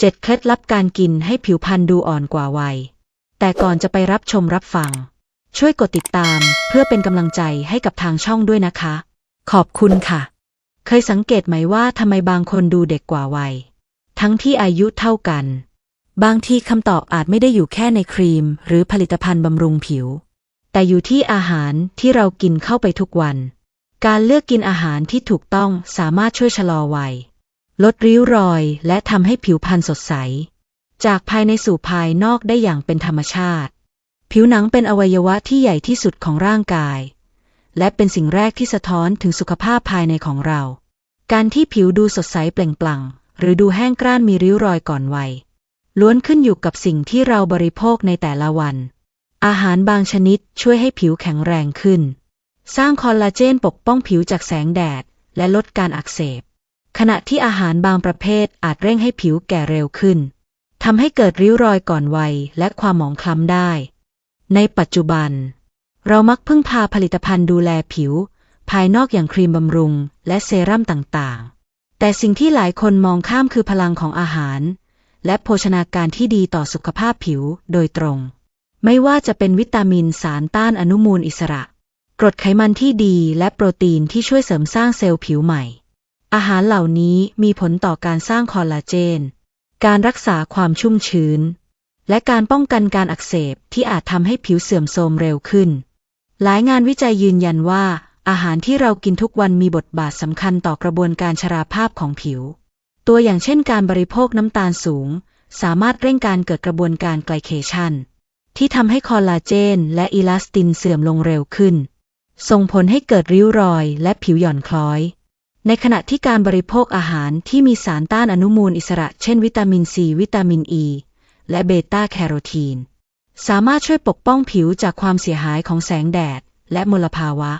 7เคล็ดลับการกินให้ผิวพรรณดูอ่อนกว่าวัย แต่ก่อนจะไปรับชมรับฟัง ช่วยกดติดตามเพื่อเป็นกำลังใจให้กับทางช่องด้วยนะคะ ขอบคุณค่ะ เคยสังเกตไหมว่าทำไมบางคนดูเด็กกว่าวัย ทั้งที่อายุเท่ากัน บางทีคำตอบอาจไม่ได้อยู่แค่ในครีม หรือผลิตภัณฑ์บำรุงผิว แต่อยู่ที่อาหารที่เรากินเข้าไปทุกวัน การเลือกกินอาหารที่ถูกต้องสามารถช่วยชะลอวัย ลดริ้วรอยและทำให้ผิวพรรณสดใส จากภายในสู่ภายนอกได้อย่างเป็นธรรมชาติ ผิวหนังเป็นอวัยวะที่ใหญ่ที่สุดของร่างกาย และเป็นสิ่งแรกที่สะท้อนถึงสุขภาพภายในของเรา การที่ผิวดูสดใสเปล่งปลั่ง หรือดูแห้งกร้านมีริ้วรอยก่อนวัยล้วนขึ้นอยู่กับสิ่งที่เราบริโภคในแต่ละวัน อาหารบางชนิดช่วยให้ผิวแข็งแรงขึ้น สร้างคอลลาเจนปกป้องผิวจากแสงแดด และลดการอักเสบ ขณะที่อาหารบางประเภทอาจเร่งให้ผิวแก่เร็วขึ้นทำให้เกิดริ้วรอยก่อนวัยและความหมองคล้ำได้ ในปัจจุบัน เรามักพึ่งพาผลิตภัณฑ์ดูแลผิว ภายนอกอย่างครีมบำรุง และเซรั่มต่างๆ แต่สิ่งที่หลายคนมองข้ามคือพลังของอาหาร และโภชนาการที่ดีต่อสุขภาพผิวโดยตรง ไม่ว่าจะเป็นวิตามินสารต้านอนุมูลอิสระ กรดไขมันที่ดีและโปรตีนที่ช่วยเสริมสร้างเซลล์ผิวใหม่ อาหารเหล่านี้มีผลต่อการสร้างคอลลาเจน การรักษาความชุ่มชื้น และการป้องกันการอักเสบที่อาจทำให้ผิวเสื่อมโทรมเร็วขึ้น หลายงานวิจัยยืนยันว่า อาหารที่เรากินทุกวันมีบทบาทสำคัญต่อกระบวนการชราภาพของผิว ตัวอย่างเช่นการบริโภคน้ำตาลสูง สามารถเร่งการเกิดกระบวนการไกลเคชันที่ทำให้คอลลาเจน และอิลาสตินเสื่อมลงเร็วขึ้น ส่งผลให้เกิดริ้วรอยและผิวหย่อนคล้อย ในขณะที่การบริโภคอาหารที่มีสารต้านอนุมูลอิสระ เช่นวิตามินซี วิตามินอ e, ีและเบต้าแคโรทีน สามารถช่วยปกป้องผิวจากความเสียหายของแสงแดด และมลภาวะ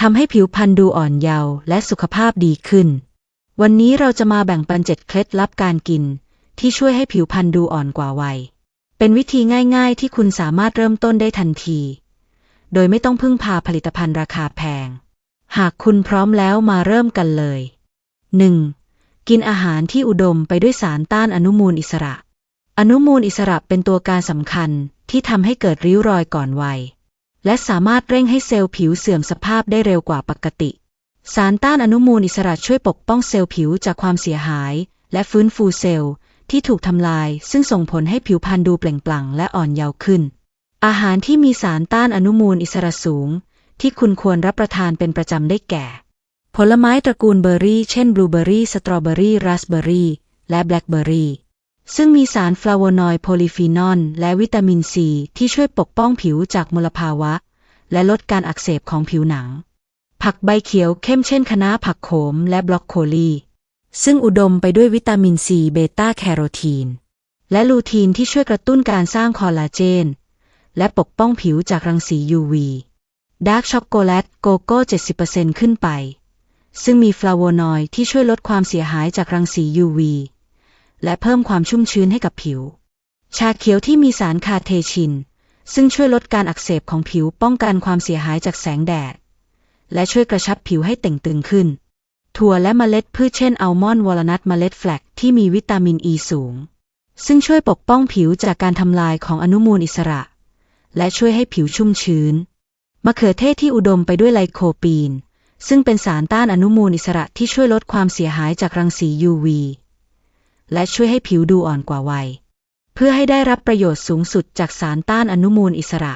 ทำให้ผิวพรรณดูอ่อนเยาว์และสุขภาพดีขึ้น วันนี้เราจะมาแบ่งปันเจ็ดเคล็ดลับการกิน ที่ช่วยให้ผิวพรรณดูอ่อนกว่าวัย เป็นวิธีง่าย ๆ ที่คุณสามารถเริ่มต้นได้ทันที โดยไม่ต้องพึ่งพาผลิตภัณฑ์ราคาแพง หากคุณพร้อมแล้วมาเริ่มกันเลย 1. กินอาหารที่อุดมไปด้วยสารต้านอนุมูลอิสระ อนุมูลอิสระเป็นตัวการสำคัญที่ทำให้เกิดริ้วรอยก่อนวัย และสามารถเร่งให้เซลล์ผิวเสื่อมสภาพได้เร็วกว่าปกติ สารต้านอนุมูลอิสระช่วยปกป้องเซลล์ผิวจากความเสียหาย และฟื้นฟูเซลล์ที่ถูกทำลาย ซึ่งส่งผลให้ผิวพรรณดูเปล่งปลั่งและอ่อนเยาว์ขึ้น อาหารที่มีสารต้านอนุมูลอิสระสูง ที่คุณควรรับประทานเป็นประจำได้แก่ ผลไม้ตระกูลเบอร์รี่ เช่นบลูเบอร์รี่ สตรอเบอร์รี่ ราสเบอร์รี่ และแบล็คเบอร์รี่ ซึ่งมีสารฟลาโวนอยด์โพลีฟีนอลและวิตามินซีที่ช่วยปกป้องผิวจากมลภาวะ และลดการอักเสบของผิวหนัง ผักใบเขียวเข้มเช่นคะน้าผักโขมและบล็อกโคลีซึ่งอุดมไปด้วยวิตามินซีเบต้าแคโรทีน และลูทีนที่ช่วยกระตุ้นการสร้างคอลลาเจน และปกป้องผิวจากรังสี UV ดาร์กช็อกโกแลตโกโก้ 70%ขึ้นไป ซึ่งมีฟลาโวนอยด์ที่ช่วยลดความเสียหายจากรังสี UV และเพิ่มความชุ่มชื้นให้กับผิว ชาเขียวที่มีสารคาเทชิน ซึ่งช่วยลดการอักเสบของผิวป้องกันความเสียหายจากแสงแดด และช่วยกระชับผิวให้เต่งตึงขึ้น ถั่วและเมล็ดพืชเช่นอัลมอนด์วอลนัทเมล็ดแฟลกที่มีวิตามินอ e ีสูง ซึ่งช่วยปกป้องผิวจากการทำลายของอนุมูลอิสระ และช่วยให้ผิวชุ่มชื้น มะเขือเทศที่อุดมไปด้วยไลโคปีน ซึ่งเป็นสารต้านอนุมูลอิสระที่ช่วยลดความเสียหายจากรังสี UV และช่วยให้ผิวดูอ่อนกว่าวัย เพื่อให้ได้รับประโยชน์สูงสุดจากสารต้านอนุมูลอิสระ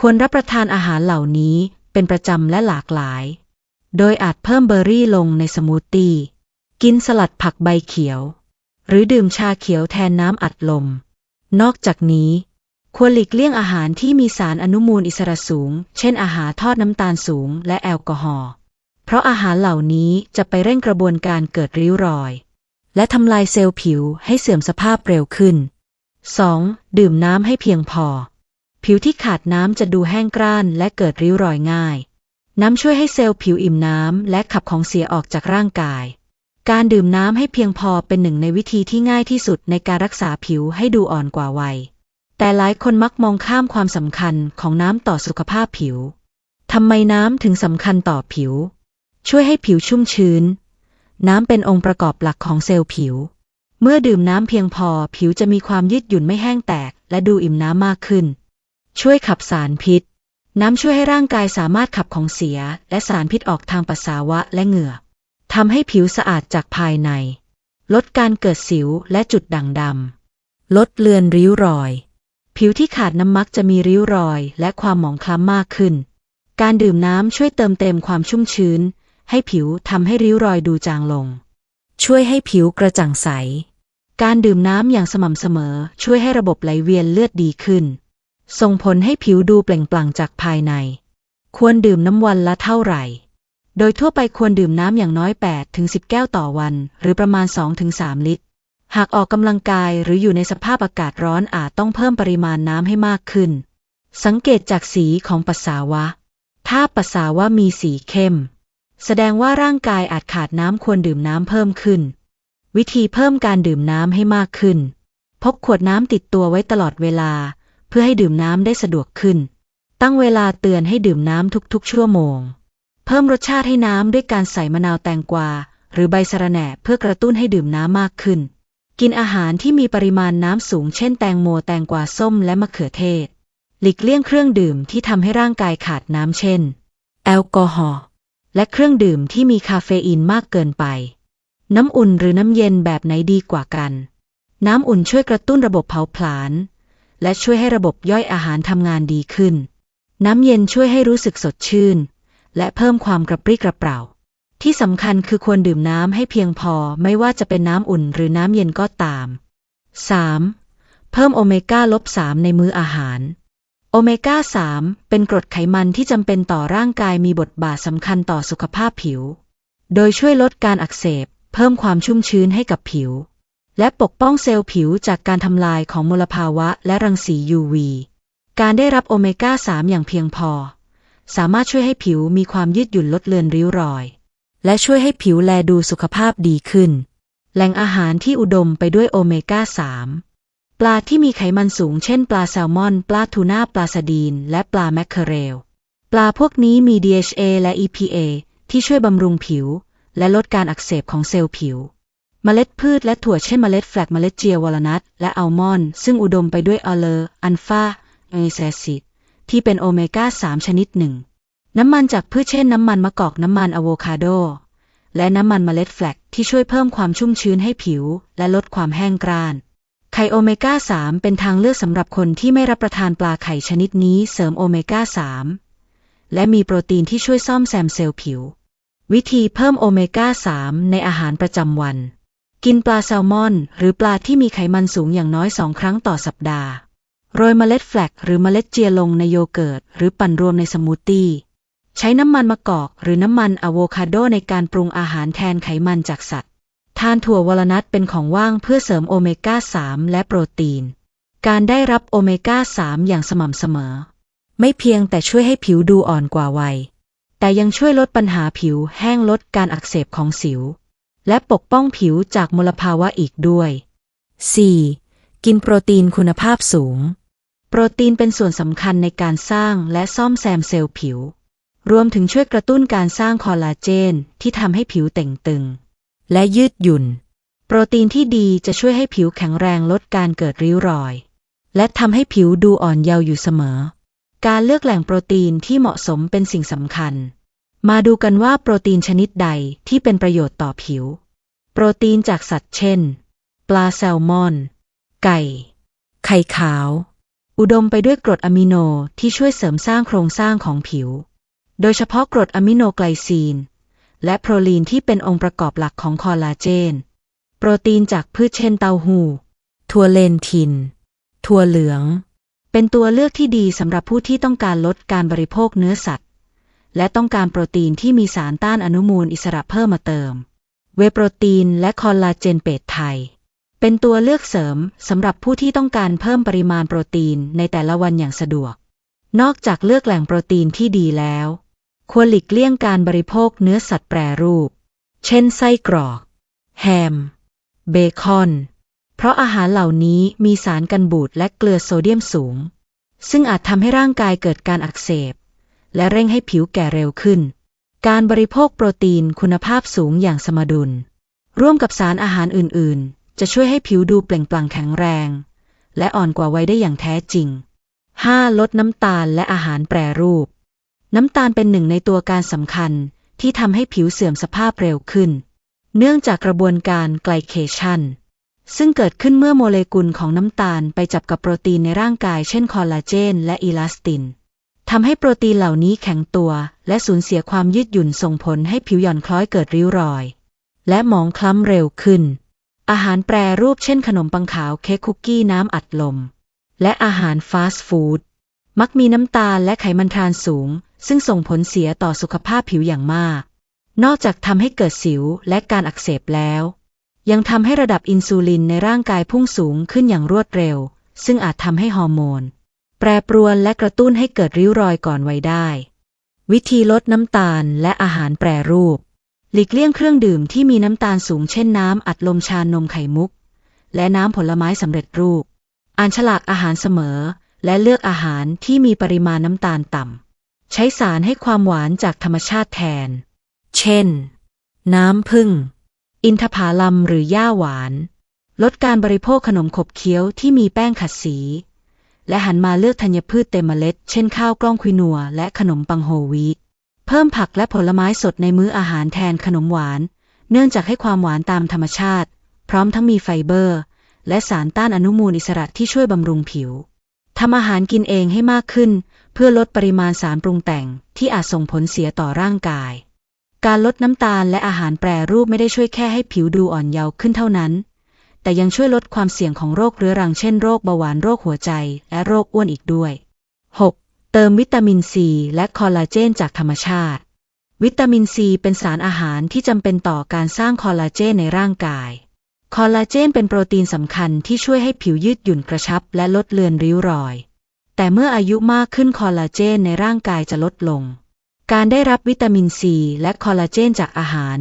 ควรรับประทานอาหารเหล่านี้เป็นประจำและหลากหลาย โดยอาจเพิ่มเบอร์รี่ลงในสมูทตี้กินสลัดผักใบเขียว หรือดื่มชาเขียวแทนน้ำอัดลม นอกจากนี้ ควรหลีกเลี่ยงอาหารที่มีสารอนุมูลอิสระสูง เช่นอาหารทอดน้ำตาลสูงและแอลกอฮอล์ เพราะอาหารเหล่านี้จะไปเร่งกระบวนการเกิดริ้วรอย และทำลายเซลล์ผิวให้เสื่อมสภาพเร็วขึ้น 2. ดื่มน้ำให้เพียงพอ ผิวที่ขาดน้ำจะดูแห้งกร้านและเกิดริ้วรอยง่าย น้ำช่วยให้เซลล์ผิวอิ่มน้ำและขับของเสียออกจากร่างกาย การดื่มน้ำให้เพียงพอเป็นหนึ่งในวิธีที่ง่ายที่สุดในการรักษาผิวให้ดูอ่อนกว่าวัย แต่หลายคนมักมองข้ามความสำคัญของน้ำต่อสุขภาพผิว ทำไมน้ำถึงสำคัญต่อผิว ช่วยให้ผิวชุ่มชื้น น้ำเป็นองค์ประกอบหลักของเซลล์ผิว เมื่อดื่มน้ำเพียงพอผิวจะมีความยืดหยุ่นไม่แห้งแตก และดูอิ่มน้ำมากขึ้น ช่วยขับสารพิษ น้ำช่วยให้ร่างกายสามารถขับของเสีย และสารพิษออกทางปัสสาวะและเหงื่อทำให้ผิวสะอาดจากภายใน ลดการเกิดสิวและจุดด่างดำลดเลือนริ้วรอย ผิวที่ขาดน้ำมักจะมีริ้วรอยและความหมองคล้ำมากขึ้น การดื่มน้ำช่วยเติมเต็มความชุ่มชื้น ให้ผิวทำให้ริ้วรอยดูจางลง ช่วยให้ผิวกระจ่างใส การดื่มน้ำอย่างสม่ำเสมอ ช่วยให้ระบบไหลเวียนเลือดดีขึ้น ส่งผลให้ผิวดูเปล่งปลั่งจากภายใน ควรดื่มน้ำวันละเท่าไหร่ โดยทั่วไปควรดื่มน้ำอย่างน้อย8ถึง10 แก้วต่อวัน หรือประมาณ2ถึง3ลิตร หากออกกำลังกายหรืออยู่ในสภาพอากาศร้อนอาจต้องเพิ่มปริมาณน้ำให้มากขึ้น สังเกตจากสีของปัสสาวะ ถ้าปัสสาวะมีสีเข้ม แสดงว่าร่างกายอาจขาดน้ำควรดื่มน้ำเพิ่มขึ้น วิธีเพิ่มการดื่มน้ำให้มากขึ้น พกขวดน้ำติดตัวไว้ตลอดเวลา เพื่อให้ดื่มน้ำได้สะดวกขึ้น ตั้งเวลาเตือนให้ดื่มน้ำทุกๆ ชั่วโมง เพิ่มรสชาติให้น้ำด้วยการใส่มะนาวแตงกวา หรือใบสะระแหน่เพื่อกระตุ้นให้ดื่มน้ำมากขึ้น กินอาหารที่มีปริมาณน้ำสูงเช่นแตงโมแตงกวาส้มและมะเขือเทศ หลีกเลี่ยงเครื่องดื่มที่ทำให้ร่างกายขาดน้ำเช่น แอลกอฮอล์และเครื่องดื่มที่มีคาเฟอีนมากเกินไป น้ำอุ่นหรือน้ำเย็นแบบไหนดีกว่ากัน น้ำอุ่นช่วยกระตุ้นระบบเผาผลาญและช่วยให้ระบบย่อยอาหารทำงานดีขึ้น น้ำเย็นช่วยให้รู้สึกสดชื่น และเพิ่มความกระปรี้กระเปร่า ที่สำคัญคือควรดื่มน้ำให้เพียงพอไม่ว่าจะเป็นน้ำอุ่นหรือน้ำเย็นก็ตาม 3. เพิ่มโอเมก้าลบ3ในมื้ออาหาร โอเมก้า 3 เป็นกรดไขมันที่จำเป็นต่อร่างกายมีบทบาทสำคัญต่อสุขภาพผิว โดยช่วยลดการอักเสบ เพิ่มความชุ่มชื้นให้กับผิว และปกป้องเซลล์ผิวจากการทำลายของมลภาวะและรังสี UV การได้รับโอเมก้า 3 อย่างเพียงพอ สามารถช่วยให้ผิวมีความยืดหยุ่นลดเลือนริ้วรอย และช่วยให้ผิวแลดูสุขภาพดีขึ้น แหล่งอาหารที่อุดมไปด้วยโอเมก้า 3 ปลาที่มีไขมันสูงเช่นปลาแซลมอน ปลาทูน่า ปลาสดีน และปลาแมคเคอเรล ปลาพวกนี้มี DHA และ EPA ที่ช่วยบำรุงผิว และลดการอักเสบของเซลล์ผิว เมล็ดพืชและถั่วเช่นเมล็ดแฟลกเมล็ดเจียวอลนัทและอัลมอนด์ซึ่งอุดมไปด้วยอเลอร์อัลฟาเอแซซิดที่เป็นโอเมก้า 3 ชนิดหนึ่ง น้ำมันจากพืชเช่นน้ำมันมะกอกน้ำมันอะโวคาโด และน้ำมันเมล็ดแฟลกที่ช่วยเพิ่มความชุ่มชื้นให้ผิว และลดความแห้งกร้านไข่โอเมก้า 3 เป็นทางเลือกสำหรับคนที่ไม่รับประทานปลาไข่ชนิดนี้เสริมโอเมก้า 3 และมีโปรตีนที่ช่วยซ่อมแซมเซลล์ผิว วิธีเพิ่มโอเมก้า 3 ในอาหารประจำวัน กินปลาแซลมอน หรือปลาที่มีไขมันสูงอย่างน้อยสองครั้งต่อสัปดาห์ โรยเมล็ดแฟลกหรือเมล็ดเจียลงในโยเกิร์ต หรือปั่นรวมในสมูทตี้ ใช้น้ำมันมะกอกหรือน้ำมันอะโวคาโดในการปรุงอาหารแทนไขมันจากสัตว์ ทานถั่ววอลนัทเป็นของว่างเพื่อเสริมโอเมก้า 3 และโปรตีน การได้รับโอเมก้า 3 อย่างสม่ำเสมอ ไม่เพียงแต่ช่วยให้ผิวดูอ่อนกว่าวัย แต่ยังช่วยลดปัญหาผิวแห้งลดการอักเสบของสิว และปกป้องผิวจากมลภาวะอีกด้วย 4. กินโปรตีนคุณภาพสูง โปรตีนเป็นส่วนสำคัญในการสร้างและซ่อมแซมเซลล์ผิว รวมถึงช่วยกระตุ้นการสร้างคอลลาเจนที่ทำให้ผิวเต่งตึง และยืดหยุ่น โปรตีนที่ดีจะช่วยให้ผิวแข็งแรงลดการเกิดริ้วรอย และทำให้ผิวดูอ่อนเยาว์อยู่เสมอ การเลือกแหล่งโปรตีนที่เหมาะสมเป็นสิ่งสำคัญ มาดูกันว่าโปรตีนชนิดใดที่เป็นประโยชน์ต่อผิว โปรตีนจากสัตว์เช่น ปลาแซลมอน ไก่ ไข่ขาว อุดมไปด้วยกรดอะมิโนที่ช่วยเสริมสร้างโครงสร้างของผิว โดยเฉพาะกรดอะมิโนไกลซีน และโปรลีนที่เป็นองค์ประกอบหลักของคอลลาเจน โปรตีนจากพืชเช่นเต้าหู้ถั่วเลนทิน ถั่วเหลือง เป็นตัวเลือกที่ดีสำหรับผู้ที่ต้องการลดการบริโภคเนื้อสัตว์ และต้องการโปรตีนที่มีสารต้านอนุมูลอิสระเพิ่มมาเติม เวโปรตีนและคอลลาเจนเปดไทย เป็นตัวเลือกเสริมสำหรับผู้ที่ต้องการเพิ่มปริมาณโปรตีนในแต่ละวันอย่างสะดวก นอกจากเลือกแหล่งโปรตีนที่ดีแล้ว ควรหลีกเลี่ยงการบริโภคเนื้อสัตว์แปรรูป เช่นไส้กรอก แฮม เบคอน เพราะอาหารเหล่านี้มีสารกันบูดและเกลือโซเดียมสูง ซึ่งอาจทำให้ร่างกายเกิดการอักเสบ และเร่งให้ผิวแก่เร็วขึ้น การบริโภคโปรตีนคุณภาพสูงอย่างสมดุล ร่วมกับสารอาหารอื่น ๆ จะช่วยให้ผิวดูเปล่งปลั่งแข็งแรง และอ่อนกว่าวัยได้อย่างแท้จริง 5. ลดน้ำตาลและอาหารแปรรูป น้ำตาลเป็นหนึ่งในตัวการสำคัญที่ทำให้ผิวเสื่อมสภาพเร็วขึ้น เนื่องจากกระบวนการไกลเคชันซึ่งเกิดขึ้นเมื่อโมเลกุลของน้ำตาลไปจับกับโปรตีนในร่างกายเช่นคอลลาเจนและอีลาสตินทำให้โปรตีนเหล่านี้แข็งตัว และสูญเสียความยืดหยุ่นส่งผลให้ผิวหย่อนคล้อยเกิดริ้วรอย และหมองคล้ำเร็วขึ้น อาหารแปรรูปเช่นขนมปังขาวเค้กคุกกี้น้ำอัดลม และอาหารฟาสต์ฟู้ดมักมีน้ำตาลและไขมันทรานสูง ซึ่งส่งผลเสียต่อสุขภาพผิวอย่างมาก นอกจากทำให้เกิดสิวและการอักเสบแล้ว ยังทำให้ระดับอินซูลินในร่างกายพุ่งสูงขึ้นอย่างรวดเร็ว ซึ่งอาจทำให้ฮอร์โมน แปรปรวนและกระตุ้นให้เกิดริ้วรอยก่อนวัยได้ วิธีลดน้ำตาลและอาหารแปรรูป หลีกเลี่ยงเครื่องดื่มที่มีน้ำตาลสูงเช่นน้ำอัดลมชานมไข่มุก และน้ำผลไม้สำเร็จรูป อ่านฉลากอาหารเสมอ และเลือกอาหารที่มีปริมาณน้ำตาลต่ำ ใช้สารให้ความหวานจากธรรมชาติแทน เช่น น้ำผึ้ง อินทผลัมหรือหญ้าหวาน ลดการบริโภคขนมขบเคี้ยวที่มีแป้งขัดสี และหันมาเลือกธัญพืชเต็มเมล็ด เช่นข้าวกล้องควินัวและขนมปังโฮวีตเพิ่มผักและผลไม้สดในมื้ออาหารแทนขนมหวาน เนื่องจากให้ความหวานตามธรรมชาติ พร้อมทั้งมีไฟเบอร์ และสารต้านอนุมูลอิสระที่ช่วยบำรุงผิว ทำอาหารกินเองให้มากขึ้น เพื่อลดปริมาณสารปรุงแต่งที่อาจส่งผลเสียต่อร่างกาย การลดน้ำตาลและอาหารแปรรูปไม่ได้ช่วยแค่ให้ผิวดูอ่อนเยาว์ขึ้นเท่านั้น แต่ยังช่วยลดความเสี่ยงของโรคเรื้อรังเช่นโรคเบาหวานโรคหัวใจ และโรคอ้วนอีกด้วย 6. เติมวิตามินซีและคอลลาเจนจากธรรมชาติ วิตามินซีเป็นสารอาหารที่จำเป็นต่อการสร้างคอลลาเจนในร่างกาย คอลลาเจนเป็นโปรตีนสำคัญที่ช่วยให้ผิวยืดหยุ่นกระชับและลดเลือนริ้วรอย แต่เมื่ออายุมากขึ้นคอลลาเจนในร่างกายจะลดลง การได้รับวิตามินซีและคอลลาเจนจากอาหาร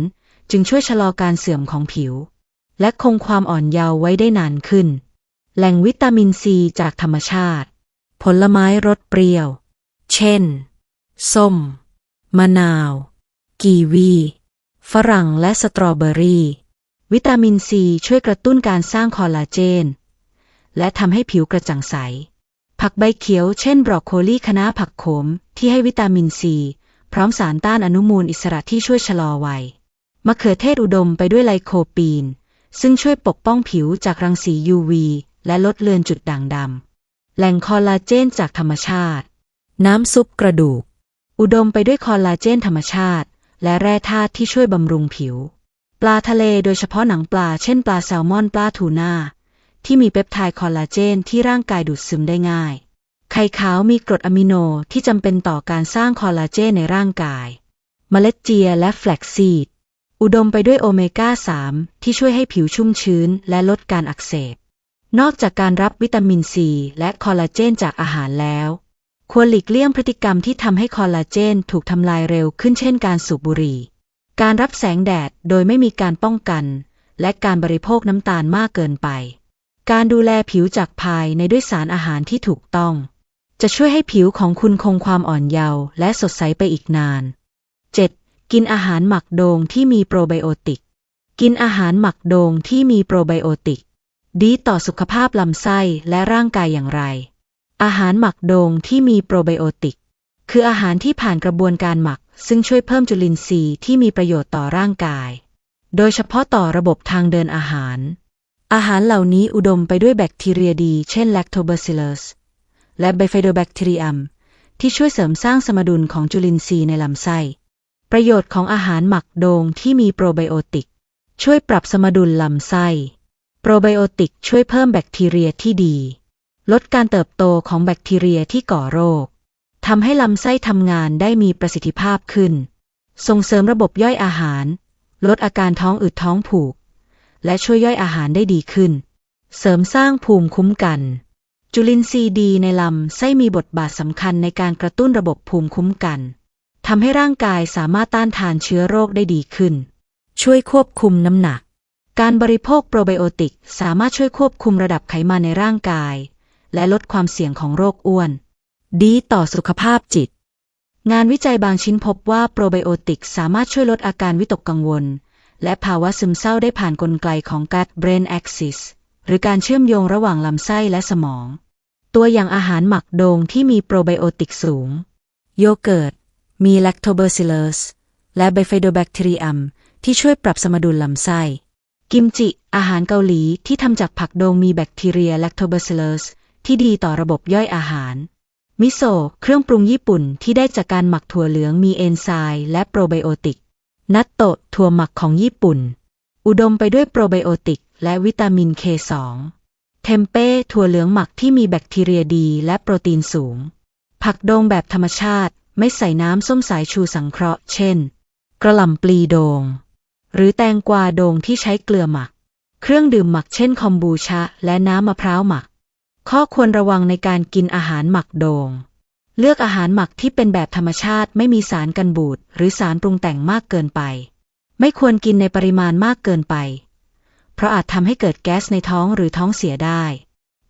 จึงช่วยชะลอการเสื่อมของผิว และคงความอ่อนเยาว์ไว้ได้นานขึ้น แหล่งวิตามินซีจากธรรมชาติ ผลไม้รสเปรี้ยว เช่น ส้ม มะนาว กีวี ฝรั่งและสตรอเบอรี่ วิตามินซีช่วยกระตุ้นการสร้างคอลลาเจน และทำให้ผิวกระจ่างใส ผักใบเขียวเช่นบรอกโคลีคะน้าผักโขม ที่ให้วิตามินซีพร้อมสารต้านอนุมูลอิสระที่ช่วยชะลอวัยมะเขือเทศอุดมไปด้วยไลโคปีน ซึ่งช่วยปกป้องผิวจากรังสี UV และลดเลือนจุดด่างดำแหล่งคอลลาเจนจากธรรมชาติ น้ำซุปกระดูก อุดมไปด้วยคอลลาเจนธรรมชาติ และแร่ธาตุที่ช่วยบำรุงผิว ปลาทะเลโดยเฉพาะหนังปลาเช่นปลาแซลมอนปลาทูน่าที่มีเปปไทด์คอลลาเจนที่ร่างกายดูดซึมได้ง่าย ไข่ขาวมีกรดอะมิโนที่จำเป็นต่อการสร้างคอลลาเจนในร่างกาย เมล็ดเจียและแฟลกซีด อุดมไปด้วยโอเมก้า 3 ที่ช่วยให้ผิวชุ่มชื้นและลดการอักเสบ นอกจากการรับวิตามินซีและคอลลาเจนจากอาหารแล้ว ควรหลีกเลี่ยงพฤติกรรมที่ทำให้คอลลาเจนถูกทำลายเร็วขึ้นเช่นการสูบบุหรี่ การรับแสงแดดโดยไม่มีการป้องกัน และการบริโภคน้ำตาลมากเกินไป การดูแลผิวจากภายในด้วยสารอาหารที่ถูกต้อง จะช่วยให้ผิวของคุณคงความอ่อนเยาว์และสดใสไปอีกนาน 7. กินอาหารหมักโดงที่มีโปรไบโอติก กินอาหารหมักโดงที่มีโปรไบโอติก ดีต่อสุขภาพลำไส้และร่างกายอย่างไร อาหารหมักโดงที่มีโปรไบโอติก คืออาหารที่ผ่านกระบวนการหมัก ซึ่งช่วยเพิ่มจุลินทรีย์ที่มีประโยชน์ต่อร่างกาย โดยเฉพาะต่อระบบทางเดินอาหาร อาหารเหล่านี้อุดมไปด้วยแบคทีเรียดี เช่น Lactobacillus และ Bifidobacterium ที่ช่วยเสริมสร้างสมดุลของจุลินทรีย์ในลำไส้ ประโยชน์ของอาหารหมักโดงที่มีโปรไบโอติก ช่วยปรับสมดุลลำไส้ โปรไบโอติกช่วยเพิ่มแบคทีเรียที่ดี ลดการเติบโตของแบคทีเรียที่ก่อโรค ทำให้ลำไส้ทำงานได้มีประสิทธิภาพขึ้น ส่งเสริมระบบย่อยอาหาร ลดอาการท้องอืดท้องผูก และช่วยย่อยอาหารได้ดีขึ้น เสริมสร้างภูมิคุ้มกัน จุลินทรีย์ดีในลำไส้มีบทบาทสำคัญในการกระตุ้นระบบภูมิคุ้มกันทำให้ร่างกายสามารถต้านทานเชื้อโรคได้ดีขึ้น ช่วยควบคุมน้ำหนัก การบริโภคโปรไบโอติกสามารถช่วยควบคุมระดับไขมันในร่างกาย และลดความเสี่ยงของโรคอ้วน ดีต่อสุขภาพจิต งานวิจัยบางชิ้นพบว่าโปรไบโอติกสามารถช่วยลดอาการวิตกกังวล และภาวะซึมเศร้าได้ผ่านกลไกของ gut brain axis หรือการเชื่อมโยงระหว่างลำไส้และสมอง ตัวอย่างอาหารหมักโดงที่มีโปรไบโอติกสูง โยเกิร์ต มี lactobacillus และ bifidobacterium ที่ช่วยปรับสมดุลลำไส้ กิมจิ อาหารเกาหลีที่ทำจากผักโดงมีแบคทีเรีย lactobacillus ที่ดีต่อระบบย่อยอาหาร มิโซะเครื่องปรุงญี่ปุ่นที่ได้จากการหมักถั่วเหลืองมีเอนไซม์และโปรไบโอติก นัตโตะถั่วหมักของญี่ปุ่น อุดมไปด้วยโปรไบโอติก และวิตามิน K2 เทมเป้ถั่วเหลืองหมักที่มีแบคทีเรียดีและโปรตีนสูง ผักโดงแบบธรรมชาติ ไม่ใส่น้ำส้มสายชูสังเคราะห์ เช่น กระหล่ำปลีโดง หรือแตงกวาโดงที่ใช้เกลือหมัก เครื่องดื่มหมักเช่นคอมบูชาและน้ำมะพร้าวหมัก ข้อควรระวังในการกินอาหารหมักโดง เลือกอาหารหมักที่เป็นแบบธรรมชาติไม่มีสารกันบูดหรือสารปรุงแต่งมากเกินไป ไม่ควรกินในปริมาณมากเกินไป เพราะอาจทำให้เกิดแก๊สในท้องหรือท้องเสียได้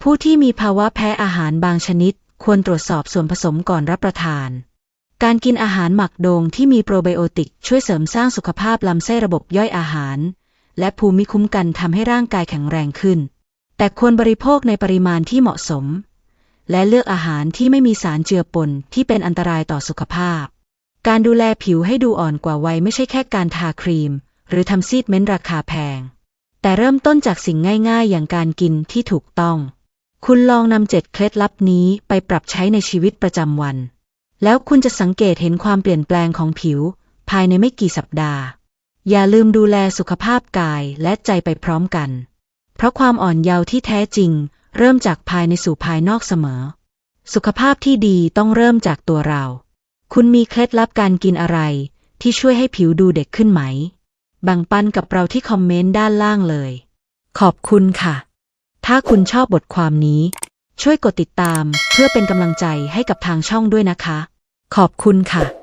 ผู้ที่มีภาวะแพ้อาหารบางชนิด ควรตรวจสอบส่วนผสมก่อนรับประทาน การกินอาหารหมักโดงที่มีโปรไบโอติกช่วยเสริมสร้างสุขภาพลำไส้ระบบย่อยอาหาร และภูมิคุ้มกันทำให้ร่างกายแข็งแรงขึ้น แต่ควรบริโภคในปริมาณที่เหมาะสม และเลือกอาหารที่ไม่มีสารเจือปนที่เป็นอันตรายต่อสุขภาพ การดูแลผิวให้ดูอ่อนกว่าวัยไม่ใช่แค่การทาครีม หรือทำซีดเม้นราคาแพง แต่เริ่มต้นจากสิ่งง่ายๆ อย่างการกินที่ถูกต้อง คุณลองนำเจ็ดเคล็ดลับนี้ไปปรับใช้ในชีวิตประจำวัน แล้วคุณจะสังเกตเห็นความเปลี่ยนแปลงของผิว ภายในไม่กี่สัปดาห์ อย่าลืมดูแลสุขภาพกายและใจไปพร้อมกัน ราะความอ่อนเยาว์ที่แท้จริง เริ่มจากภายในสู่ภายนอกเสมอ สุขภาพที่ดีต้องเริ่มจากตัวเรา คุณมีเคล็ดลับการกินอะไร ที่ช่วยให้ผิวดูเด็กขึ้นไหม แบ่งปันกับเราที่คอมเมนต์ด้านล่างเลย ขอบคุณค่ะ ถ้าคุณชอบบทความนี้ ช่วยกดติดตามเพื่อเป็นกำลังใจให้กับทางช่องด้วยนะคะ ขอบคุณค่ะ